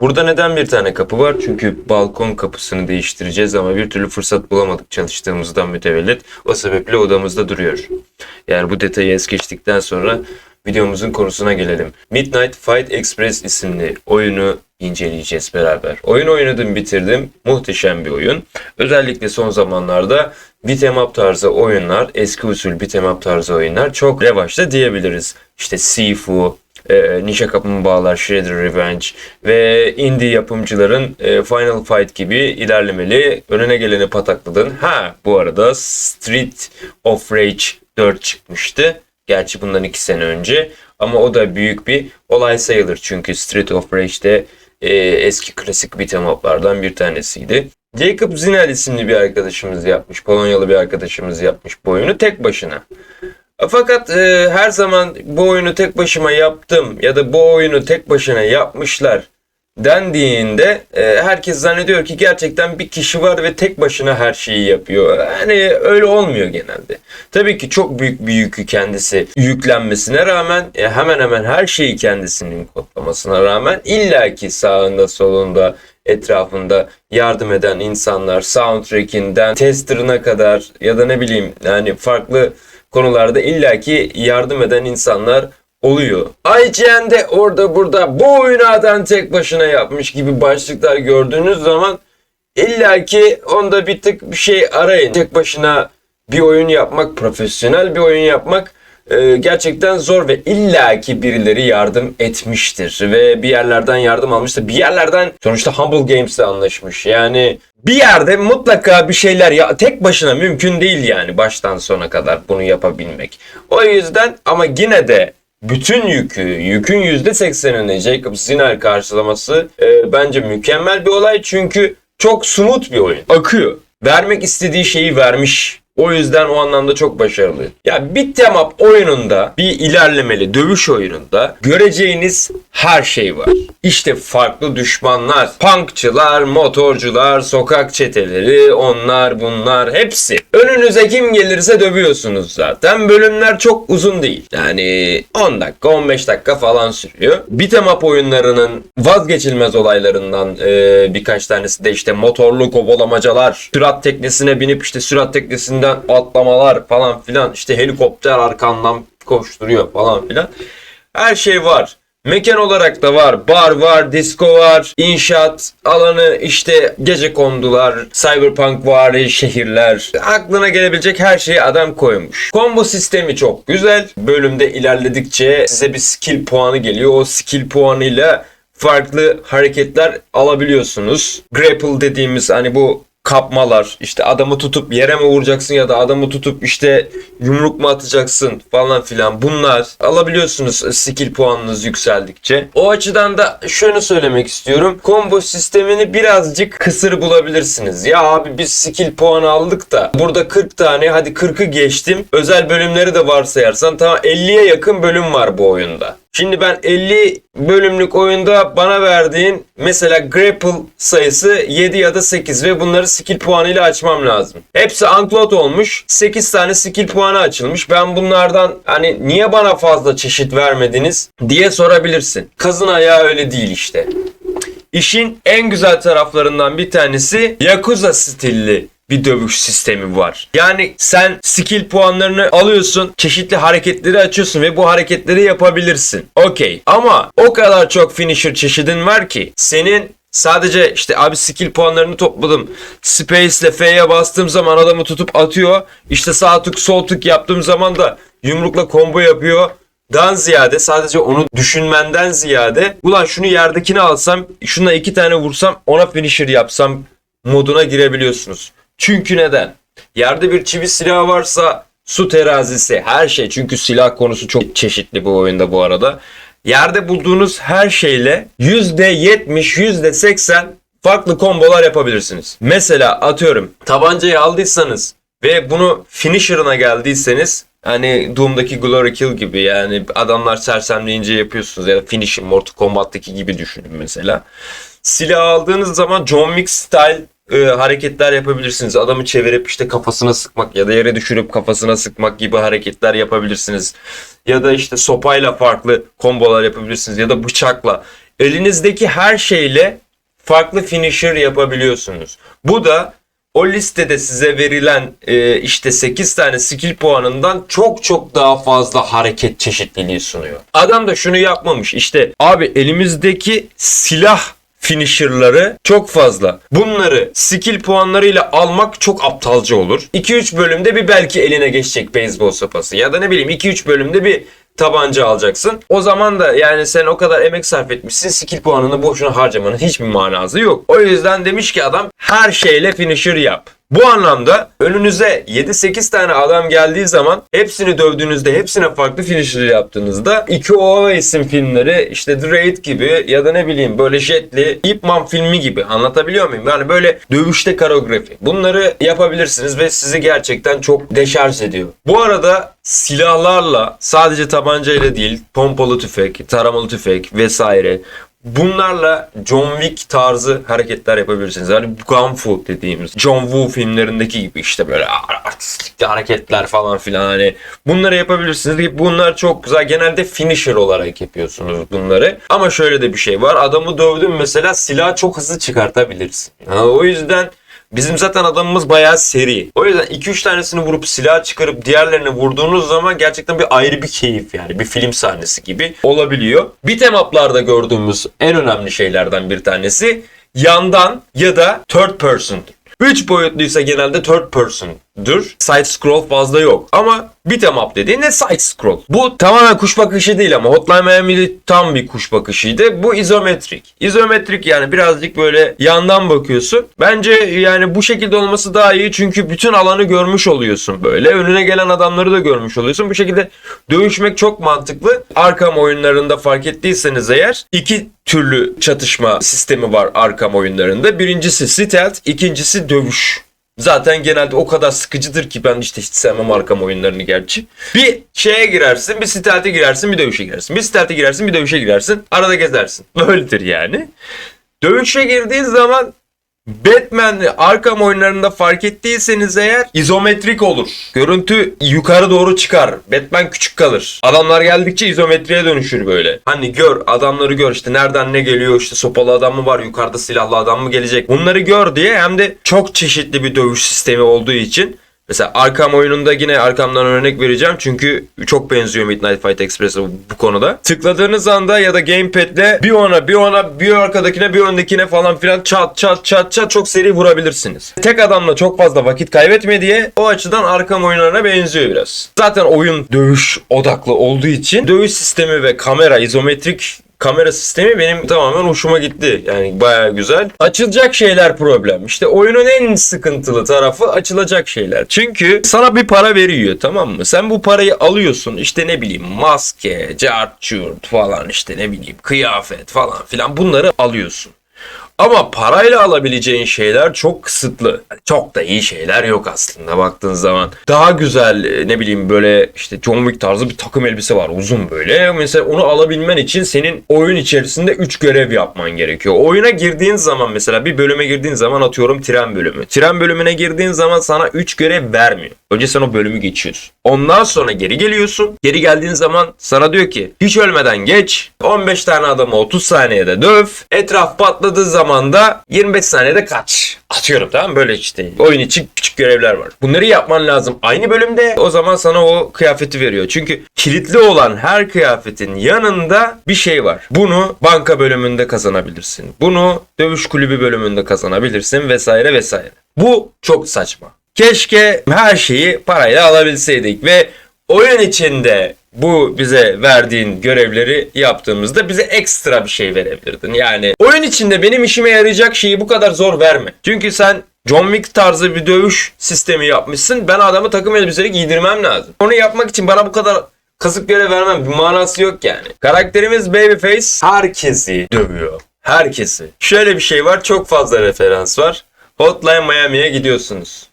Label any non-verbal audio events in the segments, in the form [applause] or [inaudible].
Burada neden bir tane kapı var? Çünkü balkon kapısını değiştireceğiz ama bir türlü fırsat bulamadık çalıştığımızdan mütevellit. O sebeple odamızda duruyor. Yani bu detayı es geçtikten sonra videomuzun konusuna gelelim. Midnight Fight Express isimli oyunu inceleyeceğiz beraber. Oyun oynadım bitirdim. Muhteşem bir oyun. Özellikle son zamanlarda beat'em up tarzı oyunlar, eski usul beat'em up tarzı oyunlar çok revaçta diyebiliriz. İşte Sifu, e, Ninja Kaplumbağalar, Shredder Revenge ve indie yapımcıların e, Final Fight gibi ilerlemeli önüne geleni patakladın. Ha bu arada Street of Rage 4 çıkmıştı. Gerçi bundan 2 sene önce ama o da büyük bir olay sayılır. Çünkü Street of Rage'de e, eski klasik beat'em up'lardan bir tanesiydi. Jacob Zinel isimli bir arkadaşımız yapmış, Polonyalı bir arkadaşımız yapmış bu oyunu tek başına. Fakat e, her zaman bu oyunu tek başıma yaptım ya da bu oyunu tek başına yapmışlar dendiğinde e, herkes zannediyor ki gerçekten bir kişi var ve tek başına her şeyi yapıyor. Yani öyle olmuyor genelde. Tabii ki çok büyük bir yükü kendisi yüklenmesine rağmen e, hemen hemen her şeyi kendisinin kodlamasına rağmen illaki sağında solunda etrafında yardım eden insanlar soundtrack'inden testerına kadar ya da ne bileyim yani farklı konularda illaki yardım eden insanlar oluyor. IGN de orada burada bu oyunu adam tek başına yapmış gibi başlıklar gördüğünüz zaman illaki onda bir tık bir şey arayın. Tek başına bir oyun yapmak, profesyonel bir oyun yapmak e, gerçekten zor ve illaki birileri yardım etmiştir ve bir yerlerden yardım almıştır. Bir yerlerden sonuçta Humble Games'le anlaşmış. Yani bir yerde mutlaka bir şeyler ya tek başına mümkün değil yani baştan sona kadar bunu yapabilmek. O yüzden ama yine de bütün yükü, yükün %80'ini Jacob Zinel karşılaması e, bence mükemmel bir olay. Çünkü çok smooth bir oyun. Akıyor. Vermek istediği şeyi vermiş. O yüzden o anlamda çok başarılı. Ya up oyununda, bir ilerlemeli dövüş oyununda göreceğiniz her şey var. İşte farklı düşmanlar, punkçılar, motorcular, sokak çeteleri, onlar bunlar hepsi. Önünüze kim gelirse dövüyorsunuz zaten. Bölümler çok uzun değil. Yani 10 dakika, 15 dakika falan sürüyor. Beat'em up oyunlarının vazgeçilmez olaylarından e, birkaç tanesi de işte motorlu kovalamacalar, sürat teknesine binip işte sürat teknesinden atlamalar falan filan işte helikopter arkandan koşturuyor falan filan. Her şey var. Mekan olarak da var. Bar var, disco var, inşaat alanı, işte gece kondular, cyberpunk vari şehirler. Aklına gelebilecek her şeyi adam koymuş. Combo sistemi çok güzel. Bölümde ilerledikçe size bir skill puanı geliyor. O skill puanıyla farklı hareketler alabiliyorsunuz. Grapple dediğimiz hani bu kapmalar işte adamı tutup yere mi vuracaksın ya da adamı tutup işte yumruk mu atacaksın falan filan bunlar alabiliyorsunuz skill puanınız yükseldikçe. O açıdan da şunu söylemek istiyorum. Combo sistemini birazcık kısır bulabilirsiniz. Ya abi biz skill puanı aldık da burada 40 tane hadi 40'ı geçtim. Özel bölümleri de varsayarsan tamam 50'ye yakın bölüm var bu oyunda. Şimdi ben 50 bölümlük oyunda bana verdiğin mesela grapple sayısı 7 ya da 8 ve bunları skill puanıyla açmam lazım. Hepsi unlocked olmuş. 8 tane skill puanı açılmış. Ben bunlardan hani niye bana fazla çeşit vermediniz diye sorabilirsin. Kazın ayağı öyle değil işte. İşin en güzel taraflarından bir tanesi Yakuza stilli bir dövüş sistemi var. Yani sen skill puanlarını alıyorsun, çeşitli hareketleri açıyorsun ve bu hareketleri yapabilirsin. Okey. Ama o kadar çok finisher çeşidin var ki senin sadece işte abi skill puanlarını topladım. Space ile F'ye bastığım zaman adamı tutup atıyor. İşte sağ tık sol tık yaptığım zaman da yumrukla combo yapıyor. Dan ziyade sadece onu düşünmenden ziyade ulan şunu yerdekini alsam şuna iki tane vursam ona finisher yapsam moduna girebiliyorsunuz. Çünkü neden? Yerde bir çivi silahı varsa su terazisi her şey çünkü silah konusu çok çeşitli bu oyunda bu arada. Yerde bulduğunuz her şeyle %70 %80 farklı kombolar yapabilirsiniz. Mesela atıyorum tabancayı aldıysanız ve bunu finisher'ına geldiyseniz hani Doom'daki Glory Kill gibi yani adamlar sersemleyince yapıyorsunuz ya da finisher Mortal Kombat'taki gibi düşünün mesela. Silah aldığınız zaman John Wick style e, hareketler yapabilirsiniz. Adamı çevirip işte kafasına sıkmak ya da yere düşürüp kafasına sıkmak gibi hareketler yapabilirsiniz. Ya da işte sopayla farklı kombolar yapabilirsiniz ya da bıçakla. elinizdeki her şeyle farklı finisher yapabiliyorsunuz. Bu da o listede size verilen e, işte 8 tane skill puanından çok çok daha fazla hareket çeşitliliği sunuyor. Adam da şunu yapmamış işte abi elimizdeki silah finisher'ları çok fazla. Bunları skill puanlarıyla almak çok aptalca olur. 2-3 bölümde bir belki eline geçecek beyzbol sopası ya da ne bileyim 2-3 bölümde bir tabanca alacaksın. O zaman da yani sen o kadar emek sarf etmişsin. Skill puanını boşuna harcamanın hiçbir manası yok. O yüzden demiş ki adam her şeyle finisher yap. Bu anlamda önünüze 7-8 tane adam geldiği zaman hepsini dövdüğünüzde hepsine farklı finisher yaptığınızda iki o isim filmleri işte The Raid gibi ya da ne bileyim böyle Jetli Ip Man filmi gibi anlatabiliyor muyum? Yani böyle dövüşte koreografi. Bunları yapabilirsiniz ve sizi gerçekten çok deşarj ediyor. Bu arada silahlarla sadece tabancayla değil pompalı tüfek, taramalı tüfek vesaire Bunlarla John Wick tarzı hareketler yapabilirsiniz. Yani Gunfu dediğimiz John Woo filmlerindeki gibi işte böyle artistik hareketler falan filan hani bunları yapabilirsiniz. Bunlar çok güzel. Genelde finisher olarak yapıyorsunuz bunları. Ama şöyle de bir şey var. Adamı dövdün mesela silah çok hızlı çıkartabilirsin. Ha, o yüzden Bizim zaten adamımız bayağı seri. O yüzden 2-3 tanesini vurup silah çıkarıp diğerlerini vurduğunuz zaman gerçekten bir ayrı bir keyif yani. Bir film sahnesi gibi olabiliyor. Beat'em up'larda gördüğümüz en önemli şeylerden bir tanesi yandan ya da third person. 3 boyutluysa genelde third person'dur. Side scroll fazla yok. Ama beat'em up dediğin ne side scroll. Bu tamamen kuş bakışı değil ama Hotline Miami'de tam bir kuş bakışıydı. Bu izometrik. İzometrik yani birazcık böyle yandan bakıyorsun. Bence yani bu şekilde olması daha iyi çünkü bütün alanı görmüş oluyorsun böyle. Önüne gelen adamları da görmüş oluyorsun. Bu şekilde dövüşmek çok mantıklı. Arkam oyunlarında fark ettiyseniz eğer iki türlü çatışma sistemi var Arkam oyunlarında. Birincisi stealth, ikincisi dövüş. Zaten genelde o kadar sıkıcıdır ki ben işte hiç sevmem Arkam oyunlarını gerçi. Bir şeye girersin, bir stealth'e girersin, bir dövüşe girersin. Bir stealth'e girersin, bir dövüşe girersin. Arada gezersin. Böyledir yani. Dövüşe girdiğin zaman Batman Arkham oyunlarında fark ettiyseniz eğer izometrik olur. Görüntü yukarı doğru çıkar. Batman küçük kalır. Adamlar geldikçe izometriye dönüşür böyle. Hani gör adamları gör işte nereden ne geliyor işte sopalı adam mı var yukarıda silahlı adam mı gelecek. Bunları gör diye hem de çok çeşitli bir dövüş sistemi olduğu için Mesela Arkham oyununda yine Arkham'dan örnek vereceğim çünkü çok benziyor Midnight Fight Express'e bu, konuda. Tıkladığınız anda ya da gamepad'le bir ona bir ona bir arkadakine bir öndekine falan filan çat çat çat çat çok seri vurabilirsiniz. Tek adamla çok fazla vakit kaybetme diye o açıdan Arkham oyunlarına benziyor biraz. Zaten oyun dövüş odaklı olduğu için dövüş sistemi ve kamera izometrik kamera sistemi benim tamamen hoşuma gitti. Yani baya güzel. Açılacak şeyler problem. İşte oyunun en sıkıntılı tarafı açılacak şeyler. Çünkü sana bir para veriyor tamam mı? Sen bu parayı alıyorsun. İşte ne bileyim maske, cart falan işte ne bileyim kıyafet falan filan bunları alıyorsun. Ama parayla alabileceğin şeyler çok kısıtlı. Çok da iyi şeyler yok aslında baktığın zaman. Daha güzel e, ne bileyim böyle işte John Wick tarzı bir takım elbise var uzun böyle. Mesela onu alabilmen için senin oyun içerisinde 3 görev yapman gerekiyor. Oyuna girdiğin zaman mesela bir bölüme girdiğin zaman atıyorum tren bölümü. Tren bölümüne girdiğin zaman sana 3 görev vermiyor. Önce sen o bölümü geçiyorsun. Ondan sonra geri geliyorsun. Geri geldiğin zaman sana diyor ki hiç ölmeden geç. 15 tane adamı 30 saniyede döv. Etraf patladığı zaman da 25 saniyede kaç. Atıyorum tamam Böyle işte oyun için küçük görevler var. Bunları yapman lazım. Aynı bölümde o zaman sana o kıyafeti veriyor. Çünkü kilitli olan her kıyafetin yanında bir şey var. Bunu banka bölümünde kazanabilirsin. Bunu dövüş kulübü bölümünde kazanabilirsin vesaire vesaire. Bu çok saçma. Keşke her şeyi parayla alabilseydik ve oyun içinde bu bize verdiğin görevleri yaptığımızda bize ekstra bir şey verebilirdin. Yani oyun içinde benim işime yarayacak şeyi bu kadar zor verme. Çünkü sen John Wick tarzı bir dövüş sistemi yapmışsın. Ben adamı takım elbiseleri giydirmem lazım. Onu yapmak için bana bu kadar kazık görev vermem bir manası yok yani. Karakterimiz Babyface herkesi dövüyor. Herkesi. Şöyle bir şey var çok fazla referans var. Hotline Miami'ye gidiyorsunuz.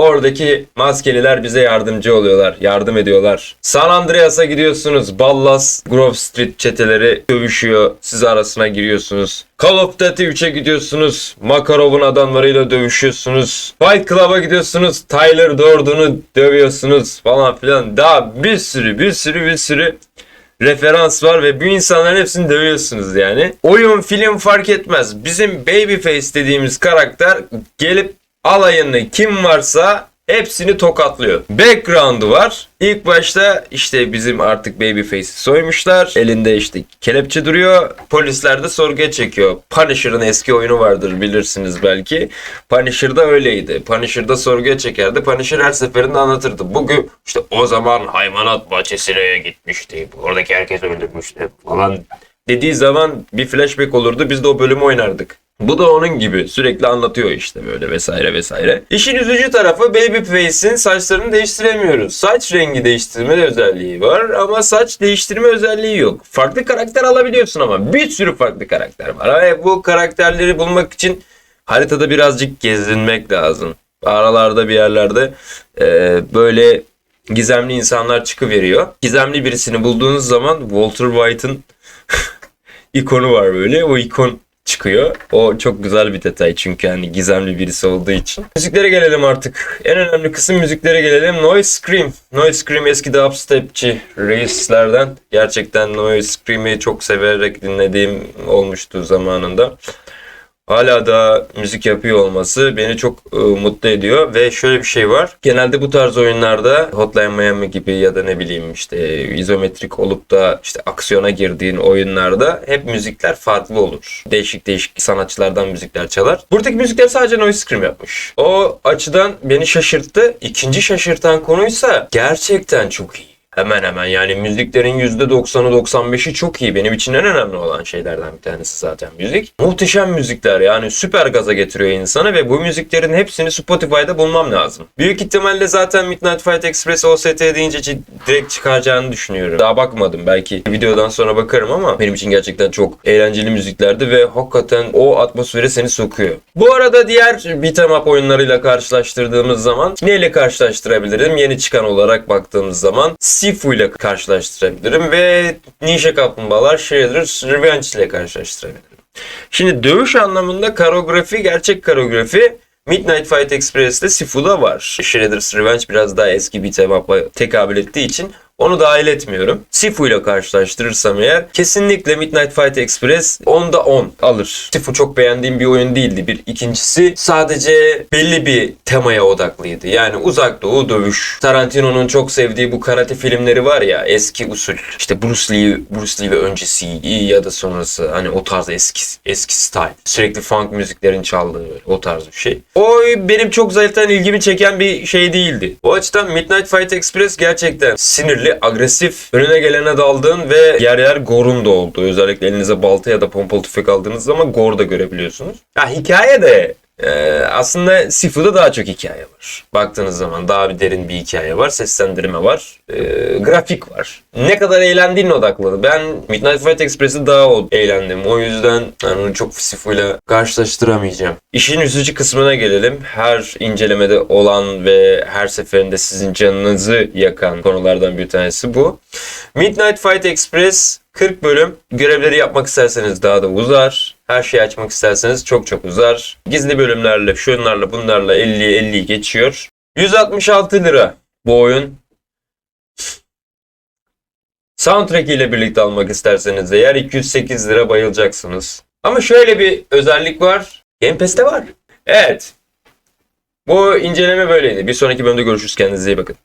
Oradaki maskeliler bize yardımcı oluyorlar, yardım ediyorlar. San Andreas'a gidiyorsunuz. Ballas, Grove Street çeteleri dövüşüyor. Siz arasına giriyorsunuz. Call of Duty 3'e gidiyorsunuz. Makarov'un adamlarıyla dövüşüyorsunuz. Fight Club'a gidiyorsunuz. Tyler Durden'u dövüyorsunuz falan filan. Daha bir sürü bir sürü bir sürü referans var ve bu insanların hepsini dövüyorsunuz yani. Oyun, film fark etmez. Bizim Babyface dediğimiz karakter gelip alayını kim varsa hepsini tokatlıyor. Background'u var. İlk başta işte bizim artık Babyface'i soymuşlar. Elinde işte kelepçe duruyor. Polisler de sorguya çekiyor. Punisher'ın eski oyunu vardır bilirsiniz belki. Punisher'da öyleydi. Punisher'da sorguya çekerdi. Punisher her seferinde anlatırdı. Bugün işte o zaman hayvanat bahçesine gitmişti. Oradaki herkes öldürmüştü falan dediği zaman bir flashback olurdu. Biz de o bölümü oynardık. Bu da onun gibi sürekli anlatıyor işte böyle vesaire vesaire. İşin üzücü tarafı Babyface'in saçlarını değiştiremiyoruz. Saç rengi değiştirme özelliği var ama saç değiştirme özelliği yok. Farklı karakter alabiliyorsun ama bir sürü farklı karakter var. Ve bu karakterleri bulmak için haritada birazcık gezinmek lazım. Aralarda bir yerlerde e, böyle gizemli insanlar çıkıveriyor. Gizemli birisini bulduğunuz zaman Walter White'ın [laughs] ikonu var böyle. O ikon çıkıyor. O çok güzel bir detay çünkü hani gizemli birisi olduğu için. Müziklere gelelim artık. En önemli kısım müziklere gelelim. Noise Scream. Noise Scream eski dubstepçi reislerden. Gerçekten Noise Scream'i çok severek dinlediğim olmuştu zamanında. Hala da müzik yapıyor olması beni çok e, mutlu ediyor ve şöyle bir şey var. Genelde bu tarz oyunlarda Hotline Miami gibi ya da ne bileyim işte izometrik olup da işte aksiyona girdiğin oyunlarda hep müzikler farklı olur. Değişik değişik sanatçılardan müzikler çalar. Buradaki müzikler sadece Noise Scream yapmış. O açıdan beni şaşırttı. İkinci şaşırtan konuysa gerçekten çok iyi. Hemen hemen yani müziklerin %90'ı 95'i çok iyi. Benim için en önemli olan şeylerden bir tanesi zaten müzik. Muhteşem müzikler yani süper gaza getiriyor insanı ve bu müziklerin hepsini Spotify'da bulmam lazım. Büyük ihtimalle zaten Midnight Fight Express OST deyince direkt çıkaracağını düşünüyorum. Daha bakmadım belki videodan sonra bakarım ama benim için gerçekten çok eğlenceli müziklerdi ve hakikaten o atmosfere seni sokuyor. Bu arada diğer beat'em up oyunlarıyla karşılaştırdığımız zaman neyle karşılaştırabilirim? Yeni çıkan olarak baktığımız zaman Sifu ile karşılaştırabilirim ve Ninja Kaplumbağalar Shredder's Revenge ile karşılaştırabilirim. Şimdi dövüş anlamında koreografi, gerçek koreografi Midnight Fight Express'te Sifu'da var. Shredder's Revenge biraz daha eski bir temapa tekabül ettiği için onu dahil etmiyorum. Sifu ile karşılaştırırsam eğer kesinlikle Midnight Fight Express 10'da 10 alır. Sifu çok beğendiğim bir oyun değildi. Bir ikincisi sadece belli bir temaya odaklıydı. Yani uzak doğu dövüş. Tarantino'nun çok sevdiği bu karate filmleri var ya eski usul. İşte Bruce Lee, Bruce Lee ve öncesi ya da sonrası hani o tarz eski eski style. Sürekli funk müziklerin çaldığı o tarz bir şey. O benim çok zaten ilgimi çeken bir şey değildi. O açıdan Midnight Fight Express gerçekten sinirli, agresif, önüne gelene daldığın ve yer yer gorun da olduğu. Özellikle elinize balta ya da pompalı tüfek aldığınız zaman gor da görebiliyorsunuz. Ha hikaye de ee, aslında Sifu'da daha çok hikaye var. Baktığınız zaman daha bir derin bir hikaye var. Seslendirme var. ee, grafik var. Ne kadar eğlendiğine odaklı. Ben Midnight Fight Express'i daha eğlendim. O yüzden yani onu çok Sifu'yla karşılaştıramayacağım. İşin üzücü kısmına gelelim. Her incelemede olan ve her seferinde sizin canınızı yakan konulardan bir tanesi bu. Midnight Fight Express 40 bölüm. Görevleri yapmak isterseniz daha da uzar. Her şeyi açmak isterseniz çok çok uzar. Gizli bölümlerle, şunlarla, bunlarla 50'ye 50 geçiyor. 166 lira bu oyun. Soundtrack ile birlikte almak isterseniz eğer 208 lira bayılacaksınız. Ama şöyle bir özellik var. Game Pass'te var. Evet. Bu inceleme böyleydi. Bir sonraki bölümde görüşürüz. Kendinize iyi bakın.